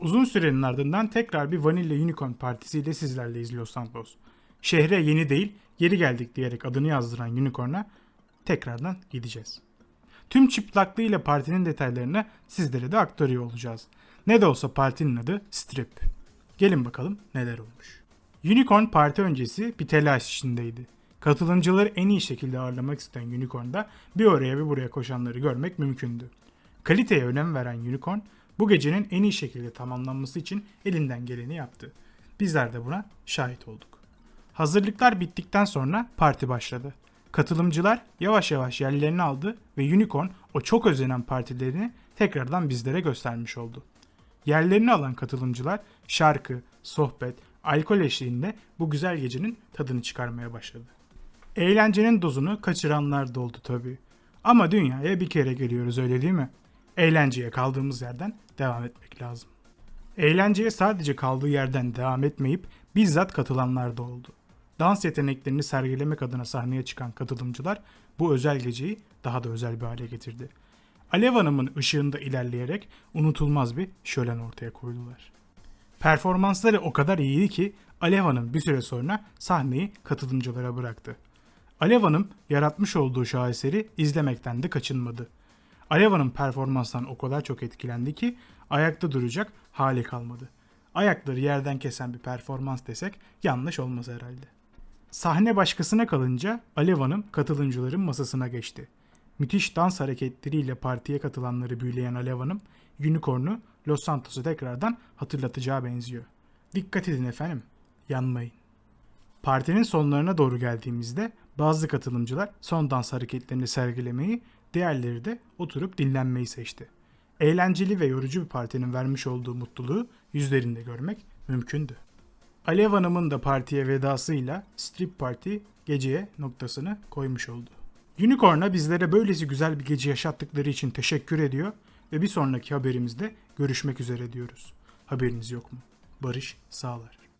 Uzun sürenin ardından tekrar bir Vanilla Unicorn partisiyle sizlerleyiz Los Santos. Şehre yeni değil, geri geldik diyerek adını yazdıran Unicorn'a tekrardan gideceğiz. Tüm çıplaklığıyla partinin detaylarını sizlere de aktarıyor olacağız. Ne de olsa partinin adı Strip. Gelin bakalım neler olmuş. Unicorn parti öncesi bir telaş içindeydi. Katılımcıları en iyi şekilde ağırlamak isteyen Unicorn'da bir oraya bir buraya koşanları görmek mümkündü. Kaliteye önem veren Unicorn bu gecenin en iyi şekilde tamamlanması için elinden geleni yaptı. Bizler de buna şahit olduk. Hazırlıklar bittikten sonra parti başladı. Katılımcılar yavaş yavaş yerlerini aldı ve Unicorn o çok özenen partilerini tekrardan bizlere göstermiş oldu. Yerlerini alan katılımcılar şarkı, sohbet, alkol eşliğinde bu güzel gecenin tadını çıkarmaya başladı. Eğlencenin dozunu kaçıranlar da oldu tabii. Ama dünyaya bir kere geliyoruz öyle değil mi? Eğlenceye kaldığımız yerden devam etmek lazım. Eğlenceye sadece kaldığı yerden devam etmeyip bizzat katılanlar da oldu. Dans yeteneklerini sergilemek adına sahneye çıkan katılımcılar bu özel geceyi daha da özel bir hale getirdi. Alev Hanım'ın ışığında ilerleyerek unutulmaz bir şölen ortaya koydular. Performansları o kadar iyiydi ki Alev Hanım bir süre sonra sahneyi katılımcılara bıraktı. Alev Hanım yaratmış olduğu şaheseri izlemekten de kaçınmadı. Alev Hanım performanstan o kadar çok etkilendi ki ayakta duracak hali kalmadı. Ayakları yerden kesen bir performans desek yanlış olmaz herhalde. Sahne başkasına kalınca Alev Hanım katılımcıların masasına geçti. Müthiş dans hareketleriyle partiye katılanları büyüleyen Alev Hanım, Unicorn'u Los Santos'u tekrardan hatırlatacağı benziyor. Dikkat edin efendim, yanmayın. Partinin sonlarına doğru geldiğimizde bazı katılımcılar son dans hareketlerini sergilemeyi, diğerleri de oturup dinlenmeyi seçti. Eğlenceli ve yorucu bir partinin vermiş olduğu mutluluğu yüzlerinde görmek mümkündü. Alev Hanım'ın da partiye vedasıyla Strip Party geceye noktasını koymuş oldu. Unicorn'a bizlere böylesi güzel bir gece yaşattıkları için teşekkür ediyor ve bir sonraki haberimizde görüşmek üzere diyoruz. Haberiniz yok mu? Barış sağlar.